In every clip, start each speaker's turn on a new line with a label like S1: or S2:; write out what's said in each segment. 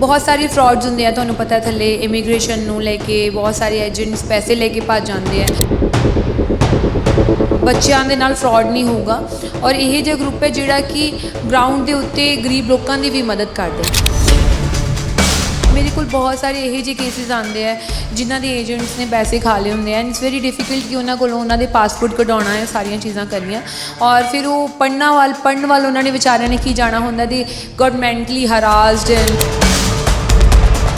S1: ਬਹੁਤ ਸਾਰੇ ਫਰਾਡਸ ਹੁੰਦੇ ਆ, ਤੁਹਾਨੂੰ ਪਤਾ ਥੱਲੇ ਇਮੀਗ੍ਰੇਸ਼ਨ ਨੂੰ ਲੈ ਕੇ ਬਹੁਤ ਸਾਰੇ ਏਜੰਟਸ ਪੈਸੇ ਲੈ ਕੇ ਭੱਜ ਜਾਂਦੇ ਆ। ਬੱਚਿਆਂ ਦੇ ਨਾਲ ਫਰਾਡ ਨਹੀਂ ਹੋਊਗਾ ਔਰ ਇਹ ਜਿਹਾ ਗਰੁੱਪ ਹੈ ਜਿਹੜਾ ਕਿ ਗਰਾਊਂਡ ਦੇ ਉੱਤੇ ਗਰੀਬ ਲੋਕਾਂ ਦੀ ਵੀ ਮਦਦ ਕਰਦਾ ਮੇਰੇ ਕੋਲ ਬਹੁਤ ਸਾਰੇ ਇਹੋ ਜਿਹੇ ਕੇਸਿਸ ਆਉਂਦੇ ਆ ਜਿਨ੍ਹਾਂ ਦੇ ਏਜੰਟਸ ਨੇ ਪੈਸੇ ਖਾ ਲਏ ਹੁੰਦੇ ਆ। ਐਂਡ ਇਟਸ ਵੈਰੀ ਡਿਫਿਕਲਟ ਕਿ ਉਹਨਾਂ ਕੋਲੋਂ ਉਹਨਾਂ ਦੇ ਪਾਸਪੋਰਟ ਕਢਾਉਣਾ ਹੈ, ਸਾਰੀਆਂ ਚੀਜ਼ਾਂ ਕਰਨੀਆਂ। ਔਰ ਫਿਰ ਉਹ ਪੜ੍ਹਨਾ ਵਾਲ ਪੜ੍ਹਨ ਵਾਲ ਉਹਨਾਂ ਨੇ ਵਿਚਾਰਿਆਂ ਨੇ ਕੀ ਜਾਣਾ ਹੁੰਦਾ? They got harassed and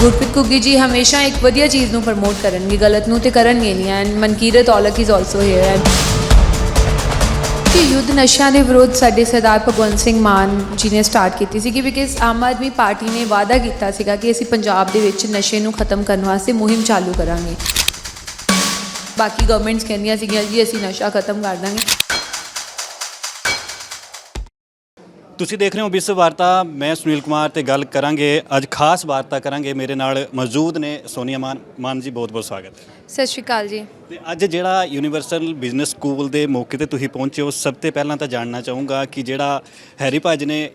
S1: Gurpreet Kuggi ji ਹਮੇਸ਼ਾ ਇੱਕ ਵਧੀਆ ਚੀਜ਼ ਨੂੰ ਪ੍ਰਮੋਟ ਕਰਨਗੇ, ਗਲਤ ਨੂੰ ਤੇ ਕਰਨਗੇ ਨਹੀਂ and Mankirat Aulakh is also here and ਕਿ ਯੁੱਧ ਨਸ਼ਿਆਂ ਦੇ ਵਿਰੁੱਧ ਸਾਡੇ ਸਰਦਾਰ ਭਗਵੰਤ ਸਿੰਘ ਮਾਨ ਜੀ ਨੇ ਸਟਾਰਟ ਕੀਤੀ ਸੀ ਕਿ ਬਿਕਾਜ਼ ਆਮ ਆਦਮੀ ਪਾਰਟੀ ਨੇ ਵਾਅਦਾ ਕੀਤਾ ਸੀਗਾ ਕਿ ਅਸੀਂ ਪੰਜਾਬ ਦੇ ਵਿੱਚ ਨਸ਼ੇ ਨੂੰ ਖਤਮ ਕਰਨ ਵਾਸਤੇ ਮੁਹਿੰਮ ਚਾਲੂ ਕਰਾਂਗੇ। ਬਾਕੀ ਗਵਰਨਮੈਂਟਸ ਕਹਿੰਦੀਆਂ ਸੀਗੀਆਂ ਜੀ, ਅਸੀਂ ਨਸ਼ਾ ਖਤਮ ਕਰ ਦਾਂਗੇ।
S2: ਤੁਸੀਂ ਦੇਖ ਰਹੇ ਹੋ ਵਿਸ਼ਵ ਵਾਰਤਾ। ਮੈਂ ਸੁਨੀਲ ਕੁਮਾਰ ਤੇ ਗੱਲ ਕਰਾਂਗੇ ਅੱਜ ਖਾਸ ਵਾਰਤਾ ਕਰਾਂਗੇ। ਮੇਰੇ ਨਾਲ ਮੌਜੂਦ ਨੇ ਸੋਨੀਆ ਮਾਨ। ਮਾਨ ਜੀ ਬਹੁਤ ਬਹੁਤ ਸਵਾਗਤ ਹੈ।
S1: ਸਤਿ ਸ਼੍ਰੀ ਅਕਾਲ ਜੀ।
S2: ਤੇ ਅੱਜ ਜਿਹੜਾ ਯੂਨੀਵਰਸਲ ਬਿਜ਼ਨਸ ਸਕੂਲ ਦੇ ਮੌਕੇ ਤੇ ਤੁਸੀਂ ਪਹੁੰਚੇ ਹੋ ਸਭ ਤੋਂ ਪਹਿਲਾਂ ਤਾਂ ਜਾਣਨਾ ਚਾਹੂੰਗਾ ਕਿ ਜਿਹੜਾ ਹੈਰੀ ਭੱਜ ਨੇ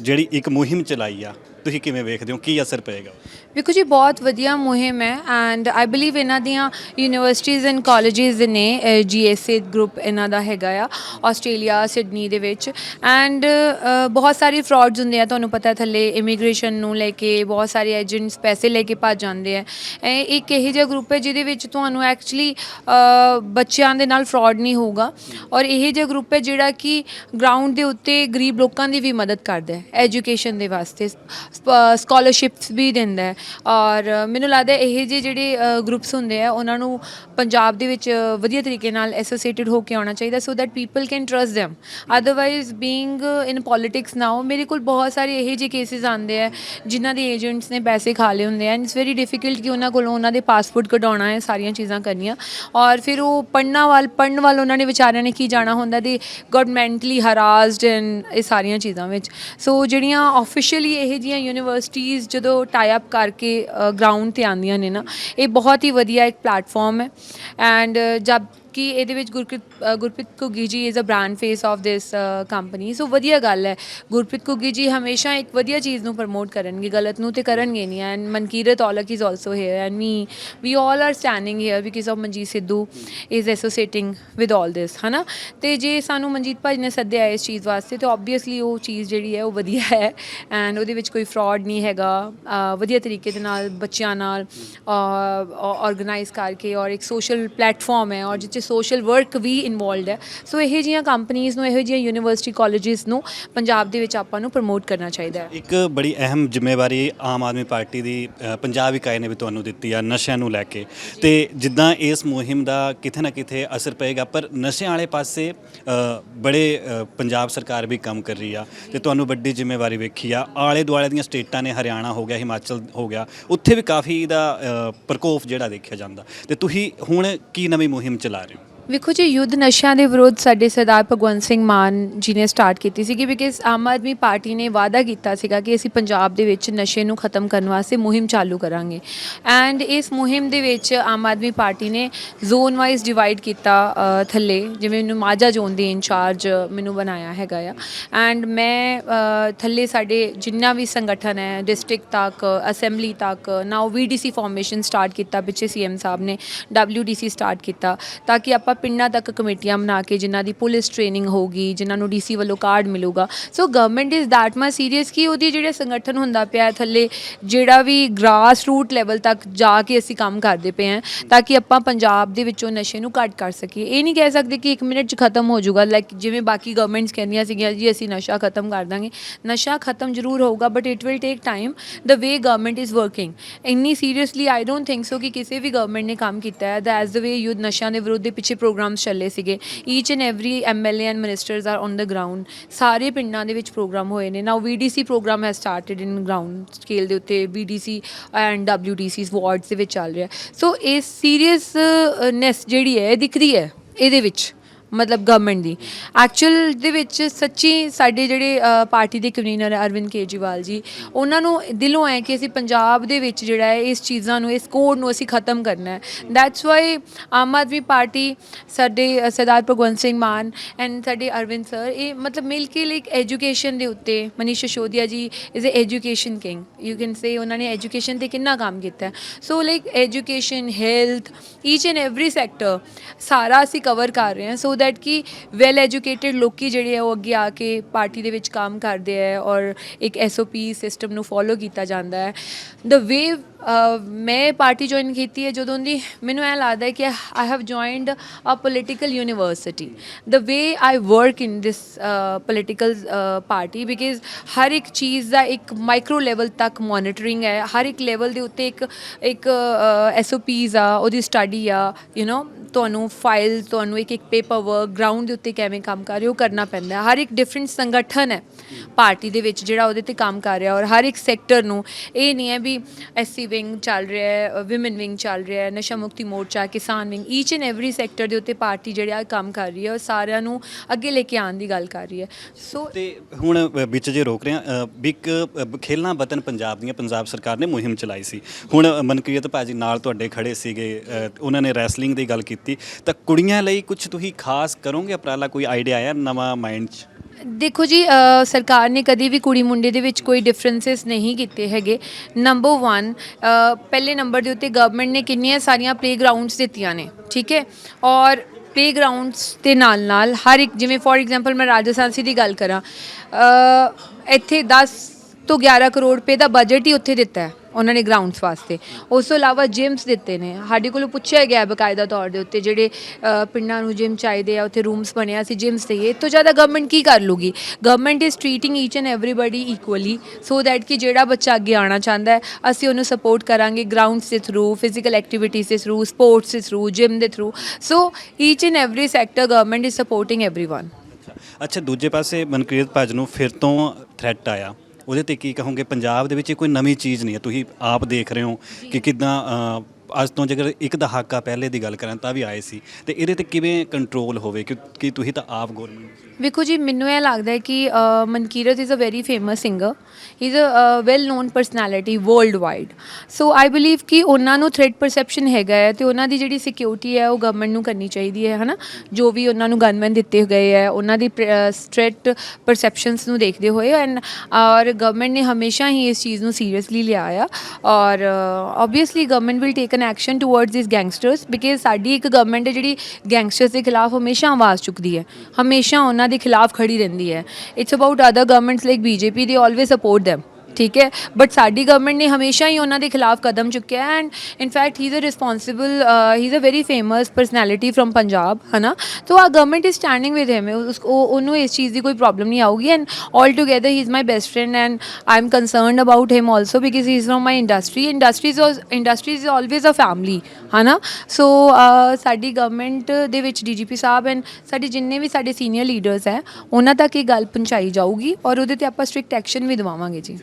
S2: ਜਿਹੜੀ ਇੱਕ ਮੁਹਿੰਮ ਚਲਾਈ ਆ ਤੁਸੀਂ ਕਿਵੇਂ ਵੇਖਦੇ ਹੋ? ਕੀ ਅਸਰ ਪਏਗਾ?
S1: ਵੇਖੋ ਜੀ, ਬਹੁਤ ਵਧੀਆ ਮੁਹਿੰਮ ਹੈ ਐਂਡ ਆਈ ਬਲੀਵ ਇਹਨਾਂ ਦੀਆਂ ਯੂਨੀਵਰਸਿਟੀਜ਼ ਐਂਡ ਕਾਲਜਿਸ ਨੇ ਜੀਐਸਏ ਗਰੁੱਪ ਇਹਨਾਂ ਦਾ ਹੈਗਾ ਆ, ਆਸਟ੍ਰੇਲੀਆ, ਸਿਡਨੀ ਦੇ ਵਿੱਚ ਐਂਡ ਬਹੁਤ ਸਾਰੇ ਫਰਾਡਸ ਹੁੰਦੇ ਆ, ਤੁਹਾਨੂੰ ਪਤਾ ਥੱਲੇ ਇਮੀਗ੍ਰੇਸ਼ਨ ਨੂੰ ਲੈ ਕੇ ਬਹੁਤ ਸਾਰੇ ਏਜੰਟਸ ਪੈਸੇ ਲੈ ਕੇ ਭੱਜ ਜਾਂਦੇ ਆ। ਇਹ ਇੱਕ ਇਹੋ ਜਿਹਾ ਗਰੁੱਪ ਹੈ ਜਿਹਦੇ ਵਿੱਚ ਤੁਹਾਨੂੰ ਐਕਚੁਅਲੀ ਬੱਚਿਆਂ ਦੇ ਨਾਲ ਫਰਾਡ ਨਹੀਂ ਹੋਊਗਾ ਔਰ ਇਹੋ ਜਿਹਾ ਗਰੁੱਪ ਹੈ ਜਿਹੜਾ ਕਿ ਗਰਾਊਂਡ ਦੇ ਉੱਤੇ ਗਰੀਬ ਲੋਕਾਂ ਦੀ ਵੀ ਮਦਦ ਕਰਦਾ ਹੈ ਐਜੂਕੇਸ਼ਨ ਦੇ ਵਾਸਤੇ। ਸਕਾਲਰਸ਼ਿਪਸ ਵੀ ਦਿੰਦਾ ਹੈ। ਔਰ ਮੈਨੂੰ ਲੱਗਦਾ ਹੈ ਇਹ ਜਿਹੇ ਜਿਹੜੇ ਗਰੁੱਪਸ ਹੁੰਦੇ ਆ, ਉਹਨਾਂ ਨੂੰ ਪੰਜਾਬ ਦੇ ਵਿੱਚ ਵਧੀਆ ਤਰੀਕੇ ਨਾਲ ਐਸੋਸੀਏਟਡ ਹੋ ਕੇ ਆਉਣਾ ਚਾਹੀਦਾ so that people can trust them. Otherwise being in politics now ਮੇਰੇ ਕੋਲ ਬਹੁਤ ਸਾਰੇ ਇਹੋ ਜਿਹੇ ਕੇਸਿਸ ਆਉਂਦੇ ਆ, ਜਿਨ੍ਹਾਂ ਦੇ ਏਜੰਟਸ ਨੇ ਪੈਸੇ ਖਾ ਲਏ ਹੁੰਦੇ ਆ ਇਟਸ ਵੈਰੀ ਡਿਫਿਕਲਟ ਕਿ ਉਹਨਾਂ ਕੋਲੋਂ ਉਹਨਾਂ ਦੇ ਪਾਸਪੋਰਟ ਕਢਾਉਣਾ ਹੈ, ਸਾਰੀਆਂ ਚੀਜ਼ਾਂ ਕਰਨੀਆਂ। ਔਰ ਫਿਰ ਉਹ ਪੜ੍ਹਨਾ ਵਾਲ, ਪੜ੍ਹਨ ਵਾਲ ਉਹਨਾਂ ਨੇ ਵਿਚਾਰਿਆਂ ਨੇ ਕੀ ਜਾਣਾ ਹੁੰਦਾ ਦੇ ਗॉट ਹਰਾਸਡ ਐਂਡ ਇਹ ਸਾਰੀਆਂ ਚੀਜ਼ਾਂ ਵਿੱਚ। ਸੋ ਜਿਹੜੀਆਂ ਆਫੀਸ਼ੀਅਲੀ ਇਹ ਜੀਆਂ ਯੂਨੀਵਰਸਿਟੀਜ਼ ਜਦੋਂ ਟਾਈ ਅਪ ਕਰਕੇ ਗਰਾਊਂਡ ਤੇ ਆਉਂਦੀਆਂ ਨੇ ਨਾ, ਇਹ ਬਹੁਤ ਹੀ ਵਧੀਆ ਇੱਕ ਪਲੇਟਫਾਰਮ ਹੈ। ਐਂਡ ਜਦ ਕਿ ਇਹਦੇ ਵਿੱਚ ਗੁਰਪ੍ਰੀਤ ਅ, Gurpreet Ghuggi ji is a brand face of this company so ਵਧੀਆ ਗੱਲ ਹੈ। ਗੁਰਪ੍ਰੀਤ ਘੁੱਗੀ ਜੀ ਹਮੇਸ਼ਾ ਇੱਕ ਵਧੀਆ ਚੀਜ਼ ਨੂੰ ਪ੍ਰਮੋਟ ਕਰਨਗੇ ਗਲਤ ਨੂੰ ਤੇ ਕਰਨਗੇ ਨਹੀਂ। And Mankirat Aulakh is also here and me we all are standing here because of Manjit Sidhu is associating with all this ਹਨਾ? ਤੇ ਜੇ ਸਾਨੂੰ ਮਨਜੀਤ ਭਾਜੀ ਨੇ ਸੱਦਿਆ ਇਸ ਚੀਜ਼ ਵਾਸਤੇ ਤੇ ਆਬਵੀਅਸਲੀ ਉਹ ਚੀਜ਼ ਜਿਹੜੀ ਹੈ ਉਹ ਵਧੀਆ ਹੈ। ਐਂਡ ਉਹਦੇ ਵਿੱਚ ਕੋਈ ਫਰਾਡ ਨਹੀਂ ਹੈਗਾ। ਅ, ਵਧੀਆ ਤਰੀਕੇ ਦੇ ਨਾਲ ਬੱਚਿਆਂ ਨਾਲ ਆਰਗੇਨਾਈਜ਼ ਕਰਕੇ ਔਰ ਇੱਕ ਸੋਸ਼ਲ ਪਲੇਟਫਾਰਮ ਹੈ ਔਰ ਜਿੱਥੇ ਸੋਸ਼ਲ ਵਰਕ ਵੀ ਇਨਵੋਲਡ ਹੈ। ਸੋ ਇਹੋ ਜਿਹੀਆਂ ਕੰਪਨੀਆਂ ਨੂੰ ਇਹੋ ਜਿਹੀਆਂ ਯੂਨੀਵਰਸਿਟੀ ਕਾਲਜਿਸ ਨੂੰ ਪੰਜਾਬ ਦੇ ਵਿੱਚ ਆਪਾਂ ਨੂੰ ਪ੍ਰਮੋਟ ਕਰਨਾ ਚਾਹੀਦਾ ਹੈ।
S2: ਇੱਕ ਬੜੀ ਅਹਿਮ ਜ਼ਿੰਮੇਵਾਰੀ ਆਮ ਆਦਮੀ ਪਾਰਟੀ ਦੀ ਪੰਜਾਬ ਇਕਾਈ ਨੇ ਵੀ ਤੁਹਾਨੂੰ ਦਿੱਤੀ ਆ ਨਸ਼ਿਆਂ ਨੂੰ ਲੈ ਕੇ। ਤੇ ਜਿੱਦਾਂ ਇਸ ਮੁਹਿੰਮ ਦਾ ਕਿਤੇ ਨਾ ਕਿਤੇ ਅਸਰ ਪਏਗਾ ਪਰ ਨਸ਼ਿਆਂ ਵਾਲੇ ਪਾਸੇ ਬੜੇ ਪੰਜਾਬ ਸਰਕਾਰ ਵੀ ਕੰਮ ਕਰ ਰਹੀ ਆ। ਤੇ ਤੁਹਾਨੂੰ ਵੱਡੀ ਜ਼ਿੰਮੇਵਾਰੀ ਵੇਖੀ ਆ। ਆਲੇ ਦੁਆਲੇ ਦੀਆਂ ਸਟੇਟਾਂ ਨੇ ਹਰਿਆਣਾ ਹੋ ਗਿਆ ਹਿਮਾਚਲ ਹੋ ਗਿਆ ਉੱਥੇ ਵੀ ਕਾਫੀ ਦਾ ਪ੍ਰਕੋਪ ਜਿਹੜਾ ਦੇਖਿਆ ਜਾਂਦਾ। ਤੇ ਤੁਸੀਂ ਹੁਣ ਕੀ ਨਵੀਂ ਮੁਹਿੰਮ ਚਲਾ ਰਹੇ
S1: ਵੇਖੋ ਜੀ ਯੁੱਧ ਨਸ਼ਿਆਂ ਦੇ ਵਿਰੁੱਧ ਸਾਡੇ ਸਰਦਾਰ ਭਗਵੰਤ ਸਿੰਘ ਮਾਨ ਜੀ ਨੇ ਸਟਾਰਟ ਕੀਤੀ ਸੀਗੀ ਕਿ ਬਿਕਾਜ਼ ਆਮ ਆਦਮੀ ਪਾਰਟੀ ਨੇ ਵਾਅਦਾ ਕੀਤਾ ਸੀਗਾ ਕਿ ਅਸੀਂ ਪੰਜਾਬ ਦੇ ਵਿੱਚ ਨਸ਼ੇ ਨੂੰ ਖਤਮ ਕਰਨ ਵਾਸਤੇ ਮੁਹਿੰਮ ਚਾਲੂ ਕਰਾਂਗੇ। ਐਂਡ ਇਸ ਮੁਹਿੰਮ ਦੇ ਵਿੱਚ ਆਮ ਆਦਮੀ ਪਾਰਟੀ ਨੇ ਜ਼ੋਨ ਵਾਈਜ਼ ਡਿਵਾਈਡ ਕੀਤਾ ਅ, ਥੱਲੇ ਜਿਵੇਂ ਮੈਨੂੰ ਮਾਝਾ ਜ਼ੋਨ ਦੀ ਇੰਚਾਰਜ ਮੈਨੂੰ ਬਣਾਇਆ ਹੈਗਾ ਆ। ਐਂਡ ਮੈਂ ਅ, ਥੱਲੇ ਸਾਡੇ ਜਿੰਨਾ ਵੀ ਸੰਗਠਨ ਹੈ ਡਿਸਟ੍ਰਿਕਟ ਤੱਕ ਅਸੈਂਬਲੀ ਤੱਕ ਨਾਓ ਵੀਡੀਸੀ ਫਾਰਮੇਸ਼ਨ ਸਟਾਰਟ ਕੀਤਾ ਪਿੱਛੇ ਸੀਐਮ ਸਾਹਿਬ ਨੇ ਡਬਲਯੂਡੀਸੀ ਸਟਾਰਟ ਕੀਤਾ ਤਾਂ ਕਿ ਆਪਾਂ ਪਿੰਡਾਂ ਤੱਕ ਕਮੇਟੀਆਂ ਬਣਾ ਕੇ ਜਿਨ੍ਹਾਂ ਦੀ ਪੁਲਿਸ ਟ੍ਰੇਨਿੰਗ ਹੋਊਗੀ, ਜਿਨ੍ਹਾਂ ਨੂੰ ਡੀਸੀ ਵੱਲੋਂ ਕਾਰਡ ਮਿਲੂਗਾ। So government is that much serious ਕਿ ਉਹਦੀ ਜਿਹੜੇ ਸੰਗਠਨ ਹੁੰਦਾ ਪਿਆ ਥੱਲੇ, ਜਿਹੜਾ ਵੀ ਗ੍ਰਾਸ ਰੂਟ ਲੈਵਲ ਤੱਕ ਜਾ ਕੇ ਅਸੀਂ ਕੰਮ ਕਰਦੇ ਪਏ ਹਾਂ, ਤਾਂ ਕਿ ਆਪਾਂ ਪੰਜਾਬ ਦੇ ਵਿੱਚੋਂ ਨਸ਼ੇ ਨੂੰ ਘੱਟ ਕਰ ਸਕੀਏ। ਇਹ ਨਹੀਂ ਕਹਿ ਸਕਦੇ ਕਿ 1 ਮਿੰਟ 'ਚ ਖਤਮ ਹੋ ਜਾਊਗਾ ਲਾਈਕ ਜਿਵੇਂ ਬਾਕੀ ਗਵਰਨਮੈਂਟਸ ਕਹਿੰਦੀਆਂ ਸੀਗੀਆਂ, ਜੀ ਅਸੀਂ ਨਸ਼ਾ ਖਤਮ ਕਰ ਦਾਂਗੇ। ਨਸ਼ਾ ਖਤਮ ਜ਼ਰੂਰ ਹੋਊਗਾ but it will take time the way government is working ਇੰਨੀ seriously I don't think so ਕਿ ਕਿਸੇ ਵੀ ਗਵਰਨਮੈਂਟ ਨੇ ਕੰਮ ਕੀਤਾ ਹੈ ਐਜ਼ ਦ ਵੇ ਯੂਥ ਨਸ਼ਿਆਂ ਦੇ ਵਿਰੁੱਧ ਦੇ ਪਿੱਛੇ ਪ੍ਰੋਗਰਾਮਸ ਚੱਲੇ ਸੀਗੇ। Each and every MLA and ministers are on the ground ਸਾਰੇ ਪਿੰਡਾਂ ਦੇ ਵਿੱਚ ਪ੍ਰੋਗਰਾਮ ਹੋਏ ਨੇ। Now VDC program has started in ground scale ਦੇ ਉੱਤੇ। ਵੀਡੀਸੀ ਐਂਡ ਡਬਲਯੂਡੀਸੀਸ ਵਾਰਡਸ ਦੇ ਵਿੱਚ ਚੱਲ ਰਿਹਾ। ਸੋ ਇਹ ਸੀਰੀਅਸਨੈਸ ਜਿਹੜੀ ਹੈ, ਇਹ ਦਿਖਦੀ ਹੈ। ਇਹਦੇ ਵਿੱਚ। ਮਤਲਬ ਗਵਰਨਮੈਂਟ ਦੀ। ਐਕਚੁਅਲ ਦੇ ਵਿੱਚ ਸੱਚੀ ਸਾਡੇ ਜਿਹੜੇ ਪਾਰਟੀ ਦੇ ਕਨਵੀਨਰ ਅਰਵਿੰਦ ਕੇਜਰੀਵਾਲ ਜੀ, ਉਹਨਾਂ ਨੂੰ ਦਿਲੋਂ ਹੈ ਕਿ ਅਸੀਂ ਪੰਜਾਬ ਦੇ ਵਿੱਚ ਜਿਹੜਾ ਹੈ, ਇਸ ਚੀਜ਼ਾਂ ਨੂੰ, ਇਸ ਕੋਡ ਨੂੰ ਅਸੀਂ ਖਤਮ ਕਰਨਾ ਹੈ। That's why Aam Aadmi party ਸਾਡੇ ਸਰਦਾਰ ਭਗਵੰਤ ਸਿੰਘ ਮਾਨ ਐਂਡ ਸਾਡੇ ਅਰਵਿੰਦ ਸਰ ਇਹ ਮਤਲਬ ਮਿਲ ਕੇ ਲਾਈਕ ਐਜੂਕੇਸ਼ਨ ਦੇ ਉੱਤੇ, Manish Sisodia ji is a education king you can say ਉਹਨਾਂ ਨੇ ਐਜੂਕੇਸ਼ਨ ਤੇ ਕਿੰਨਾ ਕੰਮ ਕੀਤਾ so like education health each and every sector ਸਾਰਾ ਅਸੀਂ ਕਵਰ ਕਰ ਰਹੇ ਹਾਂ। ਸੋ ਦੈਟ ਕਿ ਵੈਲ ਐਜੂਕੇਟਿਡ ਲੋਕੀ ਜਿਹੜੇ ਆ ਉਹ ਅੱਗੇ ਆ ਕੇ ਪਾਰਟੀ ਦੇ ਵਿੱਚ ਕੰਮ ਕਰਦੇ ਆ ਔਰ ਇੱਕ ਐਸਓਪੀ ਸਿਸਟਮ ਨੂੰ ਫੋਲੋ ਕੀਤਾ ਜਾਂਦਾ ਹੈ। ਦ ਵੇ ਮੈਂ ਪਾਰਟੀ ਜੁਆਇਨ ਕੀਤੀ ਹੈ ਜਦੋਂ ਦੀ ਮੈਨੂੰ ਐ ਲੱਗਦਾ ਹੈ ਕਿ I have joined a political university the way I work in this political party because ਹਰ ਇੱਕ ਚੀਜ਼ ਦਾ ਇੱਕ ਮਾਈਕਰੋ ਲੈਵਲ ਤੱਕ ਮੋਨੀਟਰਿੰਗ ਹੈ। ਹਰ ਇੱਕ ਲੈਵਲ ਦੇ ਉੱਤੇ ਇੱਕ ਇੱਕ ਐਸਓਪੀਜ਼ ਆ, ਉਹਦੀ ਸਟੱਡੀ ਆ ਯੂ نو ਤੁਹਾਨੂੰ ਫਾਈਲ ਤੁਹਾਨੂੰ ਇੱਕ ਇੱਕ ਪੇਪਰ ਵਰਕ ਗਰਾਊਂਡ ਦੇ ਉੱਤੇ ਕਿਵੇਂ ਕੰਮ ਕਰ ਰਹੇ ਹੋ ਕਰਨਾ ਪੈਂਦਾ ਹਰ ਇੱਕ ਡਿਫਰੈਂਟ ਸੰਗਠਨ ਹੈ ਪਾਰਟੀ ਦੇ ਵਿੱਚ ਜਿਹੜਾ ਉਹਦੇ ਤੇ ਕੰਮ ਕਰ ਰਿਹਾ ਔਰ ਹਰ ਇੱਕ ਸੈਕਟਰ ਨੂੰ ਇਹ ਨਹੀਂ ਹੈ ਵੀ ਐਸਸੀ ਵਿੰਗ ਚੱਲ ਰਿਹਾ ਹੈ ਵਿਮਨ ਵਿੰਗ ਚੱਲ ਰਿਹਾ ਹੈ ਨਸ਼ਾ ਮੁਕਤੀ ਮੋਰਚਾ ਕਿਸਾਨ wing each and every sector ਦੇ ਉੱਤੇ ਪਾਰਟੀ ਜਿਹੜਾ ਕੰਮ ਕਰ ਰਹੀ ਹੈ ਔਰ ਸਾਰਿਆਂ ਨੂੰ ਅੱਗੇ ਲੈ ਕੇ ਆਉਣ ਦੀ ਗੱਲ ਕਰ ਰਹੀ ਹੈ। ਸੋ
S2: ਤੇ ਹੁਣ ਵਿੱਚ ਜੇ ਰੋਕ ਰਿਹਾ ਹਾਂ ਵੀ ਇੱਕ ਖੇਲਣਾ ਵਤਨ ਪੰਜਾਬ ਦੀਆਂ ਪੰਜਾਬ ਸਰਕਾਰ ਨੇ ਮੁਹਿੰਮ ਚਲਾਈ ਸੀ। ਹੁਣ ਅ, ਮਨਕੀਰਤ ਭਾਜੀ ਨਾਲ ਤੁਹਾਡੇ ਖੜੇ ਸੀਗੇ ਉਹਨਾਂ ਨੇ ਰੈਸਲਿੰਗ ਦੀ ਗੱਲ ਕੀਤੀ। ਤਾਂ ਕੁੜੀਆਂ ਲਈ ਕੁਝ ਤੁਸੀਂ ਖਾਸ ਕਰੋਗੇ? ਉਪਰਾਲਾ ਕੋਈ ਆਈਡੀਆ ਆਇਆ ਨਵਾਂ ਮਾਈਂਡ 'ਚ?
S1: ਦੇਖੋ ਜੀ ਅ, ਸਰਕਾਰ ਨੇ ਕਦੀ ਵੀ ਕੁੜੀ ਮੁੰਡੇ ਦੇ ਵਿੱਚ ਕੋਈ ਡਿਫਰੈਂਸਸ ਨਹੀਂ ਕੀਤੇ ਹੈਗੇ। ਨੰਬਰ 1 ਪਹਿਲੇ ਨੰਬਰ ਦੇ ਉੱਤੇ ਗਵਰਨਮੈਂਟ ਨੇ ਕਿੰਨੀਆਂ ਸਾਰੀਆਂ ਪਲੇਗਰਾਉਂਡਸ ਦਿੱਤੀਆਂ ਨੇ ਠੀਕ ਹੈ? ਔਰ ਪਲੇਗਰਾਉਂਡਸ ਦੇ ਨਾਲ ਨਾਲ ਹਰ ਇੱਕ ਜਿਵੇਂ ਫੋਰ ਐਗਜ਼ਾਮਪਲ ਮੈਂ ਰਾਜਸਥਾਨ ਸੀ ਦੀ ਗੱਲ ਕਰਾਂ ਅ, ਇੱਥੇ 10 ਤੋਂ 11 ਕਰੋੜ ਰੁਪਏ ਦਾ ਬਜਟ ਹੀ ਉੱਥੇ ਦਿੱਤਾ ਹੈ ਉਹਨਾਂ ਨੇ ਗਰਾਊਂਡਸ ਵਾਸਤੇ। ਉਸ ਤੋਂ ਇਲਾਵਾ ਜਿਮਸ ਦਿੱਤੇ ਨੇ। ਸਾਡੇ ਕੋਲੋਂ ਪੁੱਛਿਆ ਗਿਆ ਹੈ ਬਕਾਇਦਾ ਤੌਰ ਦੇ ਉੱਤੇ ਜਿਹੜੇ ਅ, ਪਿੰਡਾਂ ਨੂੰ ਜਿਮ ਚਾਹੀਦੇ ਆ ਉੱਥੇ ਰੂਮਸ ਬਣਿਆ ਸੀ ਜਿਮਸ ਦੇਈਏ। ਇਹ ਤੋਂ ਜ਼ਿਆਦਾ ਗਵਰਨਮੈਂਟ ਕੀ ਕਰ ਲੂਗੀ? Government is treating each and everybody equally so that ਕਿ ਜਿਹੜਾ ਬੱਚਾ ਅੱਗੇ ਆਉਣਾ ਚਾਹੁੰਦਾ ਹੈ ਅਸੀਂ ਉਹਨੂੰ ਸਪੋਰਟ ਕਰਾਂਗੇ ਗਰਾਊਂਡਸ ਦੇ ਥਰੂ ਫਿਜ਼ੀਕਲ ਐਕਟੀਵਿਟੀਜ਼ ਦੇ ਥਰੂ ਸਪੋਰਟਸ ਦੇ ਥਰੂ ਜਿਮ ਦੇ through so each and every sector government is supporting everyone
S2: ਅੱਛਾ। ਦੂਜੇ ਪਾਸੇ ਮਨਕੀਰਤ ਭਾਜ ਨੂੰ ਫਿਰ ਤੋਂ ਥ੍ਰੈਟ ਆਇਆ। ਉਹਦੇ ਤੇ ਕੀ ਕਹੋਗੇ? ਪੰਜਾਬ ਦੇ ਵਿੱਚ ਇਹ ਕੋਈ ਨਵੀਂ ਚੀਜ਼ ਨਹੀਂ ਹੈ। ਤੁਸੀਂ ਆਪ ਦੇਖ ਰਹੇ ਹੋ ਕਿ ਕਿਦਾਂ ਅੱਜ ਤੋਂ ਜੇਕਰ ਇੱਕ ਦਹਾਕਾ ਪਹਿਲੇ ਦੀ ਗੱਲ ਕਰਾਂ ਤਾਂ ਵੀ ਆਏ ਸੀ। ਤੇ ਇਹਦੇ ਤੇ ਕਿਵੇਂ ਕੰਟਰੋਲ ਹੋਵੇ? ਕਿਉਂਕਿ ਤੁਸੀਂ ਤਾਂ ਆਪ ਗਵਰਨਮੈਂਟ
S1: ਵੇਖੋ ਜੀ, ਮੈਨੂੰ ਇਹ ਲੱਗਦਾ ਹੈ ਕਿ Mankirat is a very famous singer he is a well known personality worldwide so I believe ਕਿ ਉਹਨਾਂ ਨੂੰ ਥ੍ਰੈਟ ਪਰਸੈਪਸ਼ਨ ਹੈਗਾ ਹੈ ਤੇ ਉਹਨਾਂ ਦੀ ਜਿਹੜੀ ਸਿਕਿਉਰਿਟੀ ਹੈ, ਉਹ ਗਵਰਨਮੈਂਟ ਨੂੰ ਕਰਨੀ ਚਾਹੀਦੀ ਹੈ, ਹਨਾ? ਜੋ ਵੀ ਉਹਨਾਂ ਨੂੰ ਗਨਮੈਨ ਦਿੱਤੇ ਗਏ ਹੈ, ਉਹਨਾਂ ਦੀ ਸਟ੍ਰੈਟ ਪਰਸੈਪਸ਼ਨਸ ਨੂੰ ਦੇਖਦੇ ਹੋਏ ਐਂਡ ਔਰ ਗਵਰਨਮੈਂਟ ਨੇ ਹਮੇਸ਼ਾ ਹੀ ਇਸ ਚੀਜ਼ ਨੂੰ ਸੀਰੀਅਸਲੀ ਲਿਆ ਆ। ਔਰ obviously government will take connection action towards these gangsters because ਸਾਡੀ ਇੱਕ ਗਵਰਨਮੈਂਟ ਹੈ ਜਿਹੜੀ ਗੈਂਗਸਟਰਸ ਦੇ ਖਿਲਾਫ ਹਮੇਸ਼ਾ ਆਵਾਜ਼ ਚੁੱਕਦੀ ਹੈ, ਹਮੇਸ਼ਾ ਉਹਨਾਂ ਦੇ ਖਿਲਾਫ ਖੜੀ ਰਹਿੰਦੀ ਹੈ। It's about other governments like BJP ਦੇ ਆਲਵੇਸ ਸਪੋਰਟ them ਠੀਕ ਹੈ ਬਟ ਸਾਡੀ ਗਵਰਨਮੈਂਟ ਨੇ ਹਮੇਸ਼ਾ ਹੀ ਉਹਨਾਂ ਦੇ ਖਿਲਾਫ ਕਦਮ ਚੁੱਕਿਆ and in fact he is a responsible he is a very famous personality from Punjab ਹਨਾ? So uh government is standing with him ਉਹਨੂੰ ਇਸ ਚੀਜ਼ ਦੀ ਕੋਈ ਪ੍ਰੋਬਲਮ ਨਹੀਂ ਆਊਗੀ and all together he is my best friend and I am concerned about him also because he is from my industry industries industry is always a family ਹਨਾ? So uh, ਸਾਡੀ government ਦੇ ਵਿੱਚ DGP Sahib and ਸਾਡੇ ਜਿੰਨੇ ਵੀ ਸਾਡੇ senior leaders ਹੈ, ਉਹਨਾਂ ਤੱਕ ਇਹ ਗੱਲ ਪਹੁੰਚਾਈ ਜਾਊਗੀ ਔਰ ਉਹਦੇ ਤੇ ਆਪਾਂ ਸਟ੍ਰਿਕਟ ਐਕਸ਼ਨ ਵੀ ਦਿਵਾਵਾਂਗੇ ਜੀ।